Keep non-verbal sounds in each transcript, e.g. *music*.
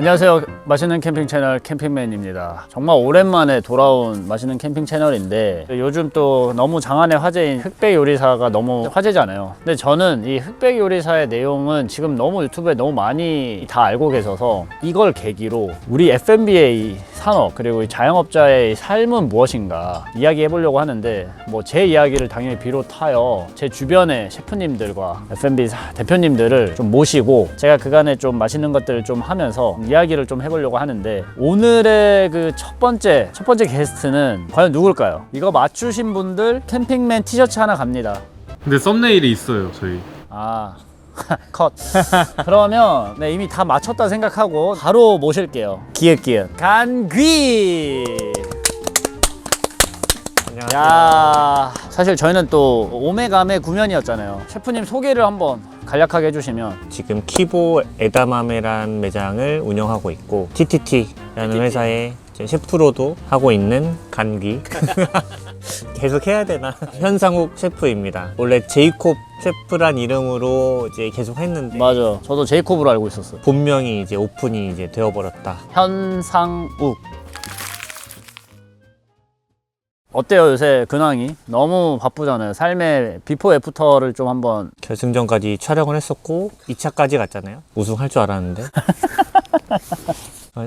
안녕하세요. 맛있는 캠핑 채널 캠핑맨입니다. 정말 오랜만에 돌아온 맛있는 캠핑 채널인데 요즘 또 너무 장안의 화제인 흑백 요리사가 너무 화제잖아요. 근데 저는 이 흑백 요리사의 내용은 지금 너무 유튜브에 너무 많이 다 알고 계셔서 이걸 계기로 우리 F&B의 산업 그리고 이 자영업자의 삶은 무엇인가 이야기해 보려고 하는데 뭐 제 이야기를 당연히 비롯하여 제 주변의 셰프님들과 F&B 사- 대표님들을 좀 모시고 제가 그간에 좀 맛있는 것들을 좀 하면서 이야기를 좀 해보려고 하는데 오늘의 그 첫 번째 첫 번째 게스트는 과연 누굴까요? 이거 맞추신 분들 캠핑맨 티셔츠 하나 갑니다. 근데 썸네일이 있어요 저희 아. *laughs* 컷. 그러면 네, 이미 다 맞췄다 생각하고 바로 모실게요. 기획기획 간귀. 야, 사실 저희는 또 오메가메 구면이었잖아요. 셰프님 소개를 한번 간략하게 해주시면 지금 키보 에다마메란 매장을 운영하고 있고 TTT라는 회사의 이제 셰프로도 하고 있는 간귀 *laughs* 계속 해야 되나 *laughs* 현상욱 셰프입니다. 원래 제이콥 셰프란 이름으로 이제 계속 했는데 맞아. 저도 제이콥으로 알고 있었어 요. 본명이 이제 오픈이 이제 되어버렸다. 현상욱. 어때요 요새 근황이? 너무 바쁘잖아요. 삶의 비포 애프터를 좀 한번 결승전까지 촬영을 했었고 2차까지 갔잖아요. 우승할 줄 알았는데. *laughs*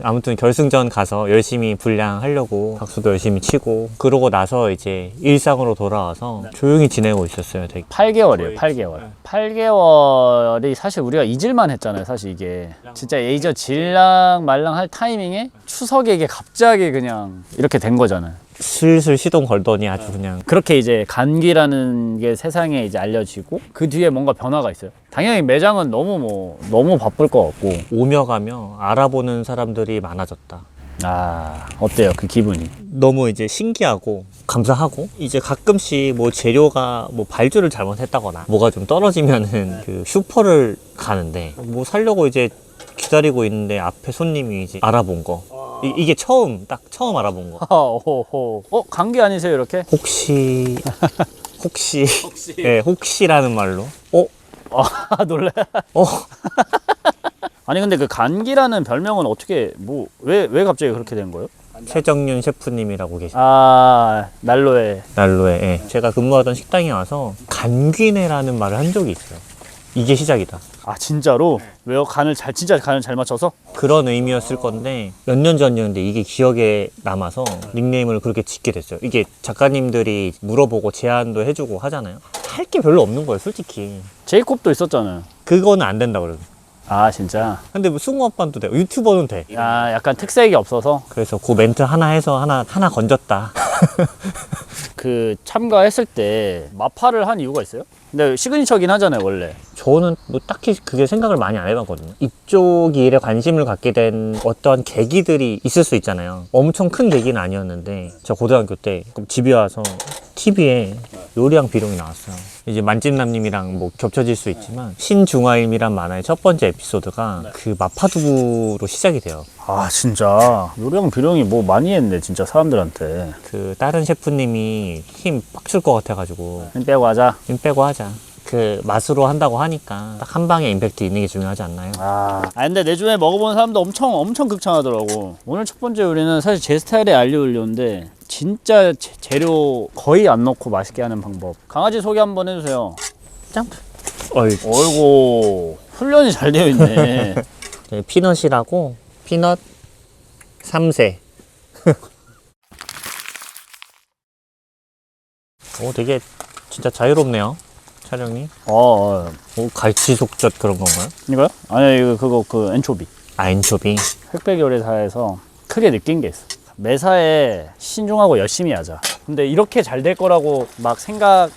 아무튼 결승전 가서 열심히 분량하려고 박수도 열심히 치고 그러고 나서 이제 일상으로 돌아와서 조용히 지내고 있었어요. 되게 8개월이에요, 8개월. 8개월이 사실 우리가 잊을만 했잖아요, 사실 이게. 진짜 예이저 질랑 말랑 할 타이밍에 추석에 이게 갑자기 그냥 이렇게 된 거잖아요. 슬슬 시동 걸더니 아주 그냥 그렇게 이제 감기라는 게 세상에 이제 알려지고 그 뒤에 뭔가 변화가 있어요. 당연히 매장은 너무 뭐, 너무 바쁠 것 같고. 오며 가며 알아보는 사람들이 많아졌다. 아, 어때요, 그 기분이? 너무 이제 신기하고 감사하고 이제 가끔씩 뭐 재료가 뭐 발주를 잘못했다거나 뭐가 좀 떨어지면은 그 슈퍼를 가는데 뭐 살려고 이제 기다리고 있는데 앞에 손님이 이제 알아본 거 이, 게 처음 딱 처음 알아본 거 호호. 어, 감기 아니세요, 이렇게? *laughs* 혹시 혹시 예 혹시라는 말로 어 아, *laughs* 놀래. 어? *laughs* 아니, 근데 그 간기라는 별명은 어떻게, 뭐, 왜, 왜 갑자기 그렇게 된 거예요? 최정윤 셰프님이라고 계시 아, 난로에. 난로에 예. 제가 근무하던 식당에 와서 간귀네라는 말을 한 적이 있어요 이게 시작이다 아, 진짜로? 왜요? 간을 잘, 진짜 간을 잘 맞춰서? 그런 의미였을 건데 몇 년 전이었는데 이게 기억에 남아서 닉네임을 그렇게 짓게 됐어요. 이게 작가님들이 물어보고 제안도 해주고 하잖아요. 할 게 별로 없는 거예요, 솔직히. 제이콥도 있었잖아요. 그거는 안 된다 그러고. 아, 진짜? 근데 뭐 승무원반도 돼. 유튜버는 돼. 아, 약간 특색이 없어서 그래서 그 멘트 하나 해서 하나 하나 건졌다. *laughs* 그 참가했을 때 마파를 한 이유가 있어요? 근데 시그니처긴 하잖아요, 원래. 저는 뭐 딱히 그게 생각을 많이 안 해봤거든요. 이쪽 일에 관심을 갖게 된 어떤 계기들이 있을 수 있잖아요. 엄청 큰 계기는 아니었는데 저 고등학교 때 집에 와서 TV에 요리왕 비룡이 나왔어요. 이제 만찢남님이랑 뭐 겹쳐질 수 있지만 신중화임이란 만화의 첫 번째 에피소드가 그 마파두부로 시작이 돼요. 아, 진짜. 요령 비룡이 뭐 많이 했네, 진짜 사람들한테. 그 다른 셰프님이 힘 빡 줄 것 같아가지고 힘 빼고 하자. 힘 빼고 하자. 그 맛으로 한다고 하니까 딱 한 방에 임팩트 있는 게 중요하지 않나요? 아, 아 근데 내 주변에 먹어본 사람도 엄청 엄청 극찬하더라고. 오늘 첫 번째 요리는 사실 제 스타일의 알리오 올리오인데 진짜 재- 재료 거의 안 넣고 맛있게 하는 방법. 강아지 소개 한번 해주세요. 점프. 어이, 어이구 훈련이 잘 되어 있네. *laughs* 네, 피넛이라고 피넛 3세 *laughs* 오 되게 진짜 자유롭네요 촬영이 어, 어 오 갈치 속젓 그런 건가요? 이거요? 아니 이거 그거 그 엔초비. 아 엔초비 흑백 요리사에서 크게 느낀 게 있어. 매사에 신중하고 열심히 하자. 근데 이렇게 잘 될 거라고 막 생각.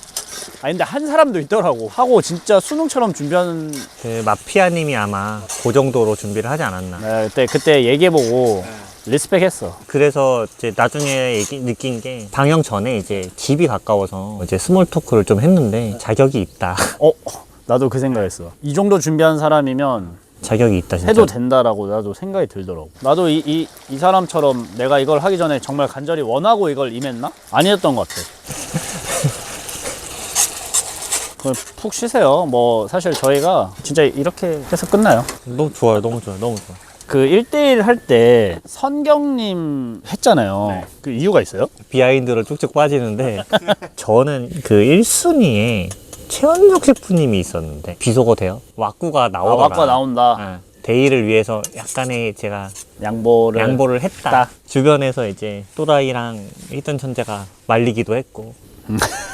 아 근데 한 사람도 있더라고. 하고 진짜 수능처럼 준비하는. 그 마피아님이 아마 그 정도로 준비를 하지 않았나 네, 그때 그때 얘기해보고 리스펙했어. 그래서 이제 나중에 얘기, 느낀 게 방영 전에 이제 집이 가까워서 이제 스몰 토크를 좀 했는데 자격이 있다 어, 나도 그 생각했어. 이 정도 준비한 사람이면 자격이 있다 진짜 해도 된다라고 나도 생각이 들더라고. 나도 이, 이, 이 사람처럼 내가 이걸 하기 전에 정말 간절히 원하고 이걸 임했나? 아니었던 것 같아. *laughs* 그푹 쉬세요. 뭐 사실 저희가 진짜 이렇게 해서 끝나요. 너무 좋아요 너무 좋아요 너무 좋아 그 1대1 할 때 선경님 했잖아요. 그 이유가 있어요? 비하인드로 쭉쭉 빠지는데 저는 그 1순위에 최원석 셰프님이 있었는데 비속어 돼요? 왁구가 아, 나오더라. 왁구가 나온다. 아, 데이를 위해서 약간의 제가 양보를. 양보를 했다. 했다. 주변에서 이제 또라이랑 히든 천재가 말리기도 했고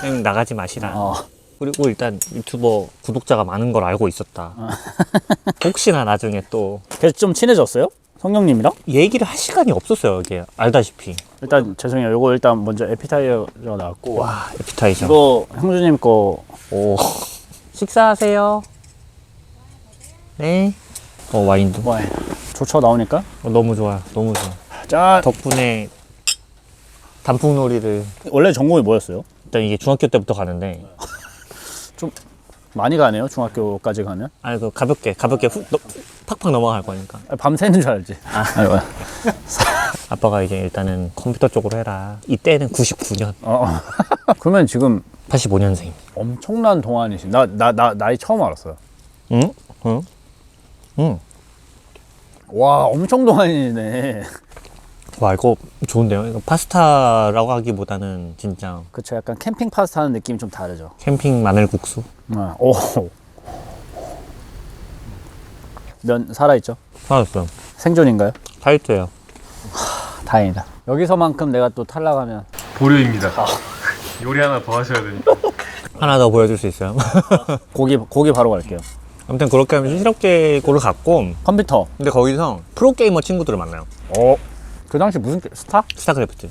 그냥 나가지 마시라. 어. 그리고 일단 유튜버 구독자가 많은 걸 알고 있었다. *laughs* 혹시나 나중에 또 그래서 좀 친해졌어요? 성경님이랑? 얘기를 할 시간이 없었어요. 이게 알다시피. 일단 죄송해요. 요거 일단 먼저 에피타이어 나왔고. 와 에피타이저. 이거 형주님 거 오. 식사하세요. 네. 어 와인도. 뭐 조처 나오니까. 어, 너무 좋아요. 너무 좋아. 짠. 덕분에 단풍놀이를 원래 전공이 뭐였어요? 일단 이게 중학교 때부터 가는데 *laughs* 많이 가네요. 중학교까지 가면. 아니 그 가볍게 가볍게 훅 너- 팍팍 넘어갈 거니까 아, 밤새는 줄 알지. 아 이고. *laughs* 아빠가 이제 일단은 컴퓨터 쪽으로 해라 이때는 99년 어. *laughs* 그러면 지금 85년생 엄청난 동안이시. 나나 나 나이 처음 알았어요. 응? 응? 응. 와, 엄청 동안이네. 와 이거 좋은데요 이거 파스타라고 하기보다는 진짜 그쵸. 약간 캠핑 파스타 하는 느낌이 좀 다르죠. 캠핑 마늘국수 어. 오. 면 살아있죠? 사왔어요 생존인가요? 타이트해요 다행이다. 여기서만큼 내가 또 탈락하면 보류입니다. *laughs* 요리 하나 더 하셔야 되니까. 하나 더 보여줄 수 있어요? *laughs* 고기 고기 바로 갈게요. 아무튼 그렇게 하면 실업계 고를 갔고 컴퓨터. 근데 거기서 프로게이머 친구들을 만나요 어. 그 당시 무슨 게- 스타? 스타크래프트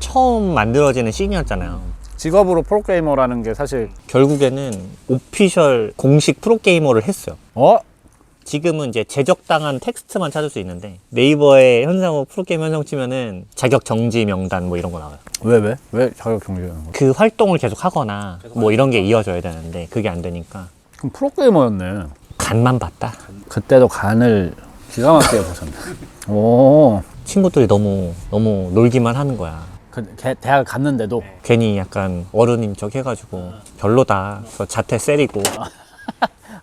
처음 만들어지는 씬이었잖아요 직업으로 프로게이머라는 게 사실 결국에는 오피셜 공식 프로게이머를 했어요 어? 지금은 이제 제적당한 텍스트만 찾을 수 있는데 네이버에 현상호 프로게임 현상 치면은 자격 정지 명단 뭐 이런 거 나와요 왜 왜? 왜 자격 정지하는 거? 그 활동을 계속 하거나 뭐 이런 게 이어져야 되는데 그게 안 되니까 그럼 프로게이머였네. 간만 봤다 그때도 간을 기가 막히게 보셨네. *laughs* 오. 친구들이 너무 너무 놀기만 하는 거야 그 개- 대학 갔는데도 괜히 약간 어른인 척 해가지고 별로다 그래서 자퇴 세리고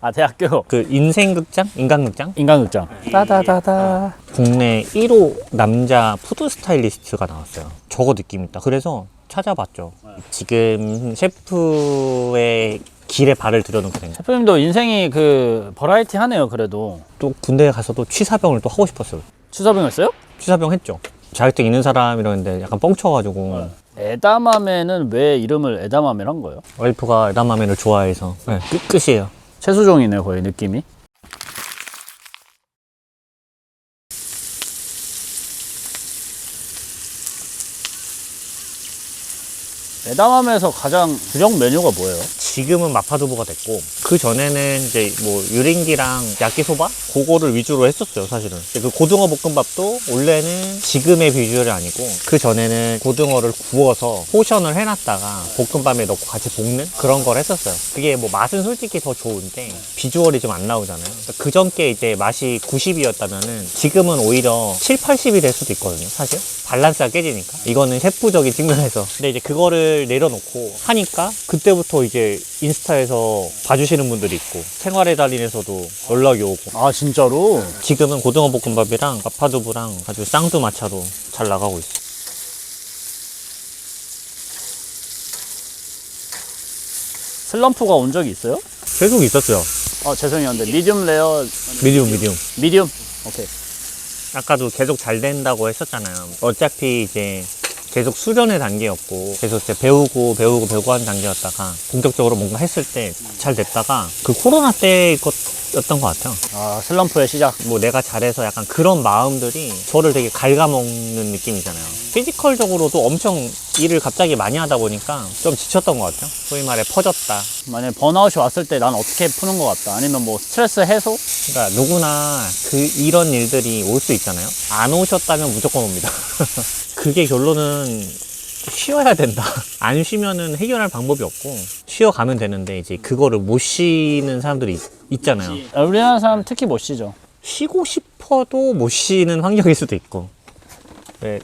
아 대학교 그 인생극장? 인간극장? 인간극장. 따다다다. 국내 1호 남자 푸드 스타일리스트가 나왔어요. 저거 느낌 있다. 그래서 찾아봤죠. 지금 셰프의 길에 발을 들여놓게 된 거. 셰프님도 인생이 그 버라이티 하네요. 그래도 또 군대에 가서도 취사병을 또 하고 싶었어요. 추사병 했어요? 취사병 했죠. 자격증 있는 사람 이러는데 약간 뻥쳐가지고 에다마메는 왜 이름을 에다마메를 한 거예요? 와이프가 에다마면을 좋아해서 네, 끝, 끝이에요. 최수종이네요 거의 느낌이. 에다마메에서 가장 주력 메뉴가 뭐예요? 지금은 마파두부가 됐고 그 전에는 이제 뭐 유린기랑 야끼소바? 그거를 위주로 했었어요 사실은. 그 고등어 볶음밥도 원래는 지금의 비주얼이 아니고 그 전에는 고등어를 구워서 포션을 해놨다가 볶음밥에 넣고 같이 볶는 그런 걸 했었어요. 그게 뭐 맛은 솔직히 더 좋은데 비주얼이 좀 안 나오잖아요. 그러니까 그 전께 이제 맛이 90이었다면은 지금은 오히려 7, 80이 될 수도 있거든요 사실 밸런스가 깨지니까. 이거는 셰프적인 측면에서. 근데 이제 그거를 내려놓고 하니까 그때부터 이제 인스타에서 봐주시는 분들이 있고 생활의 달인에서도 연락이 오고. 아 진짜로? 지금은 고등어 볶음밥이랑 마파두부랑 아주 쌍두마차로 잘 나가고 있어. 슬럼프가 온 적이 있어요? 계속 있었어요. 아 죄송해요. 근데 미디움 레어 미디움 미디움. 미디움? 오케이 아까도 계속 잘 된다고 했었잖아요. 어차피 이제 계속 수련의 단계였고 계속 이제 배우고 배우고 배우고 하는 단계였다가 본격적으로 뭔가 했을 때 잘 됐다가 그 코로나 때 것였던 것 같아요. 아 슬럼프의 시작. 뭐 내가 잘해서 약간 그런 마음들이 저를 되게 갉아먹는 느낌이잖아요. 피지컬적으로도 엄청 일을 갑자기 많이 하다 보니까 좀 지쳤던 것 같아요. 소위 말해 퍼졌다. 만약에 번아웃이 왔을 때 난 어떻게 푸는 것 같다 아니면 뭐 스트레스 해소? 그러니까 누구나 그 이런 일들이 올 수 있잖아요. 안 오셨다면 무조건 옵니다. *laughs* 그게 결론은 쉬어야 된다. *laughs* 안 쉬면은 해결할 방법이 없고 쉬어가면 되는데 이제 그거를 못 쉬는 사람들이 있- 있잖아요. 아, 우리나라 사람 특히 못 쉬죠 쉬고 싶어도 못 쉬는 환경일 수도 있고 왜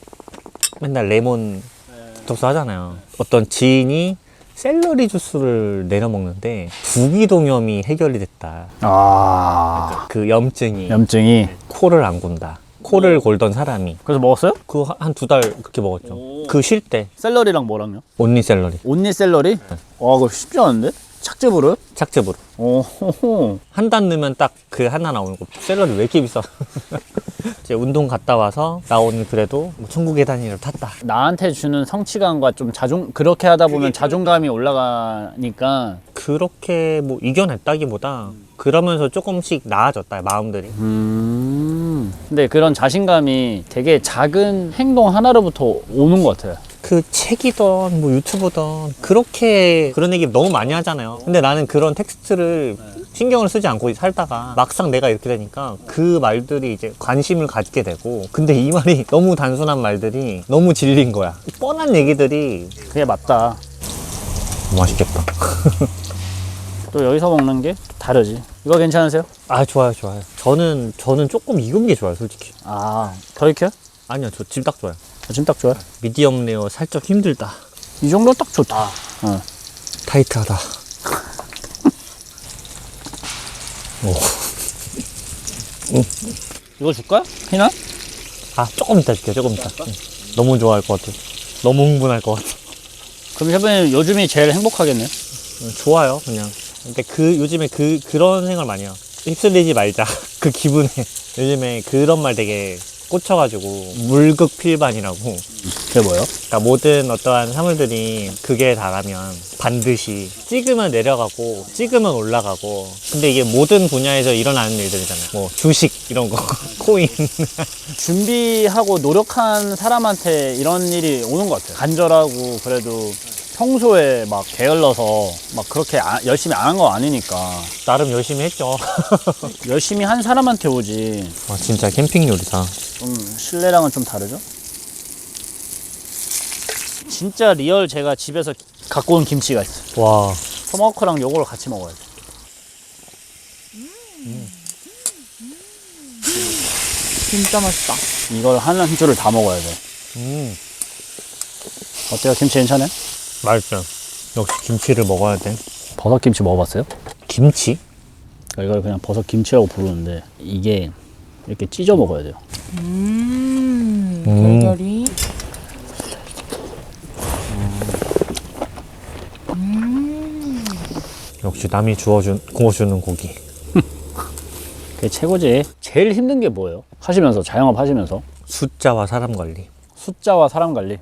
맨날 레몬 독서 하잖아요 어떤 지인이 샐러리 주스를 내려 먹는데 부기동염이 해결이 됐다. 아 그 염증이 염증이 코를 안 군다. 코를 골던 사람이 그래서 먹었어요? 그거 한두 달 그렇게 먹었죠. 그 쉴 때 샐러리랑 뭐랑요? 온리 샐러리 온리 샐러리? 와 그거 쉽지 않은데? 착즙으로요? 착즙으로 오호호 한 단 넣으면 딱 그 하나 나오는 거. 샐러리 왜 이렇게 비싸? *laughs* 이제 운동 갔다 와서 나오는 그래도 뭐 천국의 단위를 탔다. 나한테 주는 성취감과 좀 자존 그렇게 하다 보면 자존감이 올라가니까 그렇게 뭐 이겨냈다기보다 그러면서 조금씩 나아졌다 마음들이. 음 근데 그런 자신감이 되게 작은 행동 하나로부터 오는 것 같아요 그 책이던 뭐 유튜브던 그렇게 그런 얘기 너무 많이 하잖아요. 근데 나는 그런 텍스트를 신경을 쓰지 않고 살다가 막상 내가 이렇게 되니까 그 말들이 이제 관심을 갖게 되고 근데 이 말이 *laughs* 너무 단순한 말들이 너무 질린 거야. 뻔한 얘기들이 그게 맞다 맛있겠다. *laughs* 또 여기서 먹는 게 다르지 이거 괜찮으세요? 아 좋아요 좋아요. 저는 저는 조금 익은 게 좋아요 솔직히. 아 더 익혀요? 아니요 저 지금 딱 좋아요. 지금 딱 좋아요 미디엄 레어 살짝 힘들다. 이 정도 딱 좋다 어. 타이트하다. *laughs* 이거 줄까요? 피나? 아 조금 이따 줄게요 조금 이따. 응. 너무 좋아할 것 같아. 너무 흥분할 것 같아. 그럼 셰프님 요즘이 제일 행복하겠네 음, 좋아요 그냥 근데 그 요즘에 그 그런 생각을 많이 해요 휩쓸리지 말자 *laughs* 그 기분에 요즘에 그런 말 되게 꽂혀가지고 물극필반이라고 그게 뭐예요? 그러니까 모든 어떠한 사물들이 극에 달하면 반드시 찍으면 내려가고 찍으면 올라가고 근데 이게 모든 분야에서 일어나는 일들이잖아요 뭐 주식 이런 거 *laughs* 코인 준비하고 노력한 사람한테 이런 일이 오는 것 같아요. 간절하고 그래도 평소에 막 게을러서 막 그렇게 아- 열심히 안 한 거 아니니까 나름 열심히 했죠 *laughs* 열심히 한 사람한테 오지 와 진짜 캠핑 요리사 좀 실내랑은 좀 다르죠? 진짜 리얼 제가 집에서 갖고 온 김치가 있어 요. 와 토마호크랑 요거를 같이 먹어야 돼. 진짜 맛있다. 이걸 한, 한 줄을 다 먹어야 돼. 음, 어때요? 김치 괜찮아요? 맛있어요 역시 김치를 먹어야 돼 버섯 김치 먹어봤어요? 김치? 이걸 그냥 버섯 김치라고 부르는데 이게 이렇게 찢어 먹어야 돼요. 음, 음. 결결이. 역시 남이 주워준 구워주는 고기 *laughs* 그게 최고지. 제일 힘든 게 뭐예요? 하시면서 자영업 하시면서 숫자와 사람 관리 숫자와 사람 관리.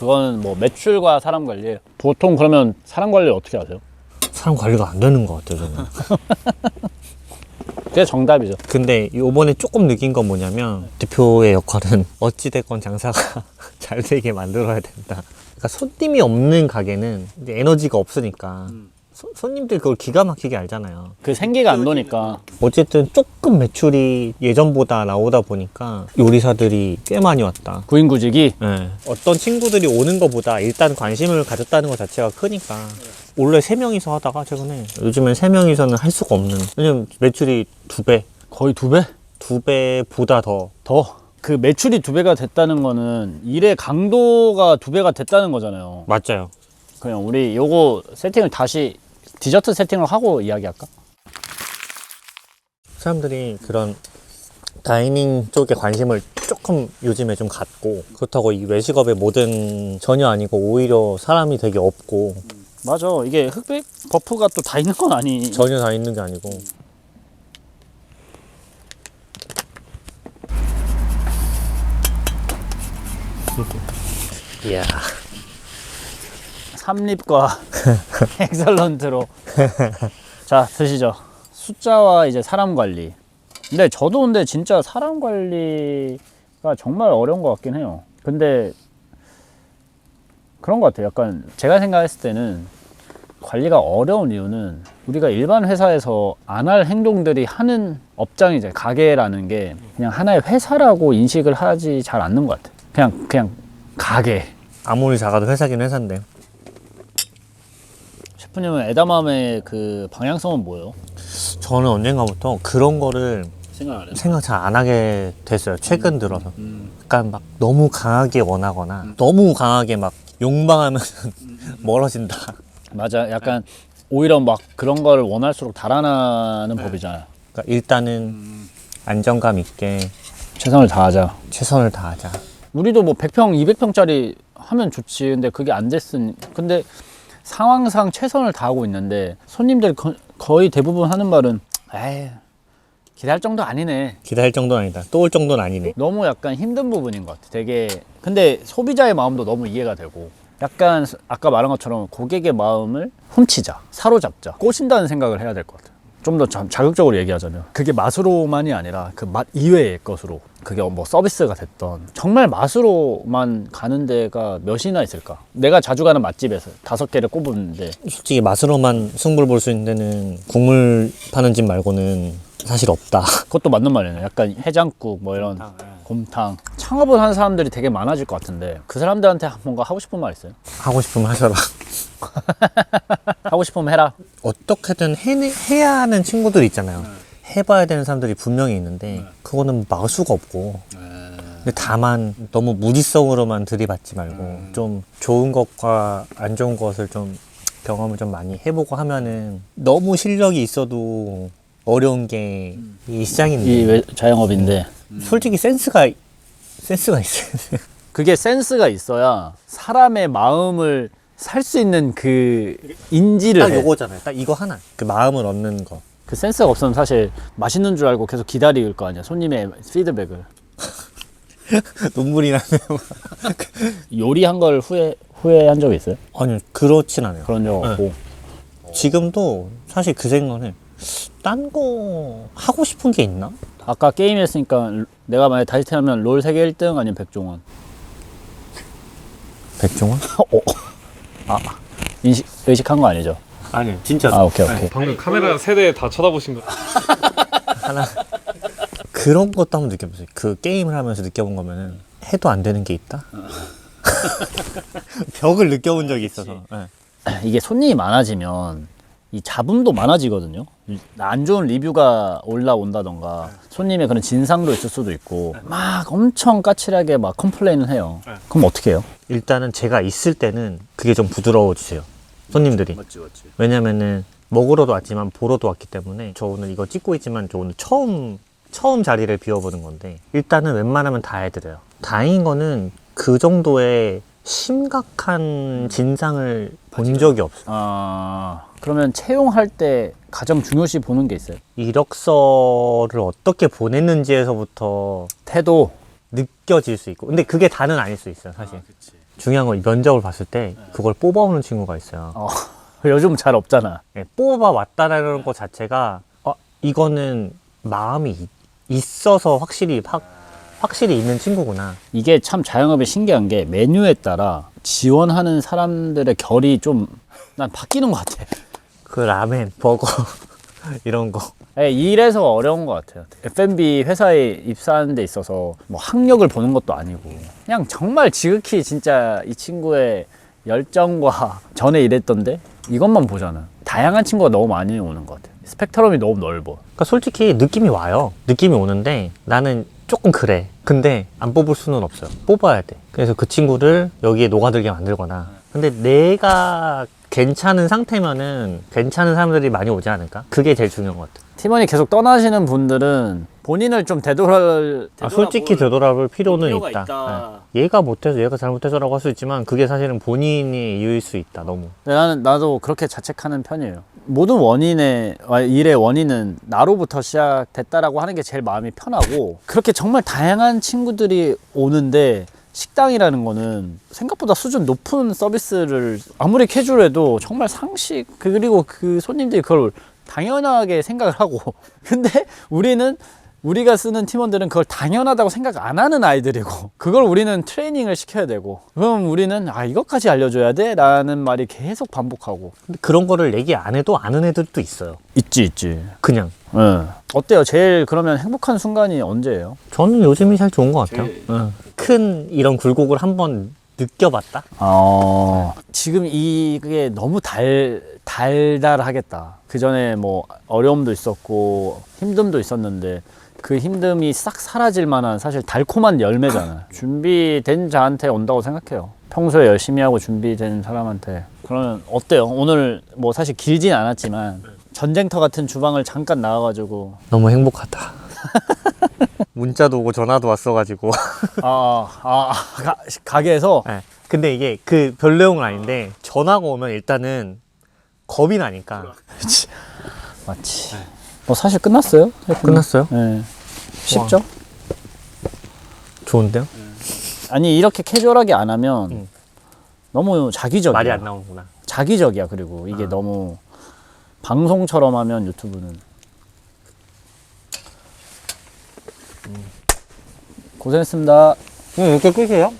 그거는 뭐 매출과 사람 관리예요. 보통 그러면 사람 관리를 어떻게 하세요? 사람 관리가 안 되는 것 같아요 저는 그게 정답이죠. 근데 요번에 조금 느낀 건 뭐냐면 대표의 역할은 *laughs* 어찌됐건 장사가 *laughs* 잘 되게 만들어야 된다 그러니까 손님이 없는 가게는 이제 에너지가 없으니까 소- 손님들 그걸 기가 막히게 알잖아요. 그 생기가 안 도니까. 어쨌든 조금 매출이 예전보다 나오다 보니까 요리사들이 꽤 많이 왔다. 구인구직이? 네. 어떤 친구들이 오는 것보다 일단 관심을 가졌다는 것 자체가 크니까. 원래 세명이서 하다가 최근에 요즘엔 세명이서는 할 수가 없는. 왜냐면 매출이 두 배, 거의 두 배? 두 배보다 더. 더. 그 매출이 두 배가 됐다는 거는 일의 강도가 두 배가 됐다는 거잖아요. 맞아요. 그냥 우리 요거 세팅을 다시 디저트 세팅을 하고 이야기할까? 사람들이 그런 다이닝 쪽에 관심을 조금 요즘에 좀 갖고 그렇다고 이 외식업의 모든 전혀 아니고 오히려 사람이 되게 없고 맞아. 이게 흑백 버프가 또 다 있는 건 아니. 전혀 다 있는 게 아니고 이야 삼립과 *laughs* 엑설런트로. 자, 드시죠. 숫자와 이제 사람 관리. 근데 저도 근데 진짜 사람 관리가 정말 어려운 것 같긴 해요. 근데 그런 것 같아요. 약간 제가 생각했을 때는 관리가 어려운 이유는 우리가 일반 회사에서 안 할 행동들이 하는 업장이죠. 가게라는 게 그냥 하나의 회사라고 인식을 하지 잘 않는 것 같아요. 그냥, 그냥 가게. 아무리 작아도 회사긴 회사인데 셰프님은 에다맘의 그 방향성은 뭐예요? 저는 언젠가부터 그런 거를 생각 안 해. 생각 잘 안 하게 됐어요. 최근 들어서. 음. 약간 막 너무 강하게 원하거나 너무 강하게 막 욕망하면 *laughs* 멀어진다. 맞아. 약간 오히려 막 그런 걸 원할수록 달아나는 법이잖아요. 그러니까 일단은 안정감 있게 최선을 다하자. 최선을 다하자. 우리도 뭐 100평, 200평짜리 하면 좋지. 근데 그게 안 됐으니. 근데 상황상 최선을 다하고 있는데 손님들 거, 거의 대부분 하는 말은 에이, 기다릴 정도 아니네. 기다릴 정도는 아니다. 또 올 정도는 아니네. 너무 약간 힘든 부분인 것 같아. 되게 근데 소비자의 마음도 너무 이해가 되고 약간 아까 말한 것처럼 고객의 마음을 훔치자, 사로잡자, 꼬신다는 생각을 해야 될 것 같아. 좀 더 자극적으로 얘기하자면 그게 맛으로만이 아니라 그 맛 이외의 것으로 그게 뭐 서비스가 됐던 정말 맛으로만 가는 데가 몇이나 있을까? 내가 자주 가는 맛집에서 다섯 개를 꼽았는데 솔직히 맛으로만 승부를 볼 수 있는 데는 국물 파는 집 말고는 사실 없다. 그것도 맞는 말이네. 약간 해장국 뭐 이런 곰탕 창업을 하는 사람들이 되게 많아질 것 같은데 그 사람들한테 뭔가 하고 싶은 말 있어요? 하고 싶으면 하셔라. *laughs* 하고 싶으면 해라. 어떻게든 해, 해야 하는 친구들 있잖아요. 해봐야 되는 사람들이 분명히 있는데 그거는 막을 수가 없고. 근데 다만 너무 무지성으로만 들이받지 말고 좀 좋은 것과 안 좋은 것을 좀 경험을 좀 많이 해보고 하면은 너무 실력이 있어도 어려운 게 이 시장인데 이 외- 자영업인데 솔직히 센스가 센스가 있어요. *laughs* 그게 센스가 있어야 사람의 마음을 살 수 있는 그 인지를 딱 해. 요거잖아요. 딱 이거 하나. 그 마음을 얻는 거. 그 센스가 없으면 사실 맛있는 줄 알고 계속 기다릴 거 아니야 손님의 피드백을 *laughs* 눈물이 나네요. *laughs* 요리한 걸 후회 후회한 적 있어요? 아니 그렇진 않아요. 그런 적 없고 지금도 사실 그 생각을 딴 거 하고 싶은 게 있나? 아까 게임 했으니까 내가 만약 다시 태어나면 롤 세계 1등 아니면 백종원 백종원? *laughs* 어. 아 인식 의식한 거 아니죠? 아니 진짜 아 오케이 오케이 방금 카메라 세대 다 쳐다보신 거. *laughs* 하나 그런 것도 한번 느껴보세요. 그 게임을 하면서 느껴본 거면은 해도 안 되는 게 있다. *laughs* 벽을 느껴본 적이 있어서. 네. 이게 손님이 많아지면 이 잡음도 많아지거든요. 안 좋은 리뷰가 올라온다던가 손님의 그런 진상도 있을 수도 있고 막 엄청 까칠하게 막 컴플레인을 해요. 그럼 어떻게 해요? 일단은 제가 있을 때는 그게 좀 부드러워지세요. 손님들이. 왜냐면은 먹으러도 왔지만 보러도 왔기 때문에 저 오늘 이거 찍고 있지만 저 오늘 처음 처음 자리를 비워보는 건데 일단은 웬만하면 다 해드려요. 다행인 거는 그 정도의 심각한 진상을 본 적이 없어요. 아 그러면 채용할 때 가장 중요시 보는 게 있어요. 이력서를 어떻게 보냈는지에서부터 태도. 느껴질 수 있고 근데 그게 다는 아닐 수 있어요 사실 중요한 건 면접을 봤을 때 그걸 뽑아오는 친구가 있어요 어, *laughs* 요즘 잘 없잖아. 예, 뽑아 왔다라는 것 자체가 어, 이거는 마음이 이- 있어서 확실히 확, 확실히 있는 친구구나. 이게 참 자영업이 신기한 게 메뉴에 따라 지원하는 사람들의 결이 좀 난 바뀌는 것 같아. 그 라멘, 버거 *laughs* 이런 거. 예, 이래서 어려운 것 같아요. F&B 회사에 입사하는 데 있어서 뭐 학력을 보는 것도 아니고 그냥 정말 지극히 진짜 이 친구의 열정과 전에 일했던데 이것만 보잖아. 다양한 친구가 너무 많이 오는 것 같아요. 스펙트럼이 너무 넓어. 그러니까 솔직히 느낌이 와요. 느낌이 오는데 나는 조금 그래. 근데 안 뽑을 수는 없어요. 뽑아야 돼. 그래서 그 친구를 여기에 녹아들게 만들거나. 근데 내가 괜찮은 상태면은 괜찮은 사람들이 많이 오지 않을까? 그게 제일 중요한 것 같아. 팀원이 계속 떠나시는 분들은 본인을 좀 되돌아, 아, 솔직히 되돌아볼 필요는 필요가 있다. 있다. 네. 얘가 못해서 얘가 잘못해서라고 할 수 있지만 그게 사실은 본인의 이유일 수 있다. 너무. 근데 나는 나도 그렇게 자책하는 편이에요. 모든 원인의 와, 일의 원인은 나로부터 시작됐다라고 하는 게 제일 마음이 편하고 그렇게 정말 다양한 친구들이 오는데 식당이라는 거는 생각보다 수준 높은 서비스를 아무리 캐주얼해도 정말 상식 그리고 그 손님들이 그걸 당연하게 생각을 하고. *laughs* 근데 우리는 우리가 쓰는 팀원들은 그걸 당연하다고 생각 안 하는 아이들이고 *laughs* 그걸 우리는 트레이닝을 시켜야 되고 그럼 우리는 아 이것까지 알려줘야 돼? 라는 말이 계속 반복하고 근데 그런 거를 얘기 안 해도 아는 애들도 있어요. 있지 있지 그냥. 예. 어때요? 제일 그러면 행복한 순간이 언제예요? 저는 요즘이 제일 좋은 것 같아요. 응. 큰 이런 굴곡을 한번 느껴봤다? 어, 지금 이게 너무 달, 달달하겠다. 그 전에 뭐 어려움도 있었고 힘듦도 있었는데 그 힘듦이 싹 사라질 만한 사실 달콤한 열매잖아. 준비된 자한테 온다고 생각해요. 평소에 열심히 하고 준비된 사람한테. 그러면 어때요? 오늘 뭐 사실 길진 않았지만 전쟁터 같은 주방을 잠깐 나와가지고 너무 행복하다. *laughs* 문자도 오고 전화도 왔어가지고. 아, 아, 아 가, 가게에서 네. 근데 이게 그 별 내용은 아닌데 전화가 오면 일단은 겁이 나니까. 맞지. 뭐 사실 끝났어요? 끝났어요? 네. 쉽죠? 좋은데요? 아니 이렇게 캐주얼하게 안 하면 음. 너무 자기적이야. 말이 안 나오는구나. 자기적이야 그리고 이게 너무 방송처럼 하면 유튜브는 고생했습니다. 응, 이렇게 끝이에요?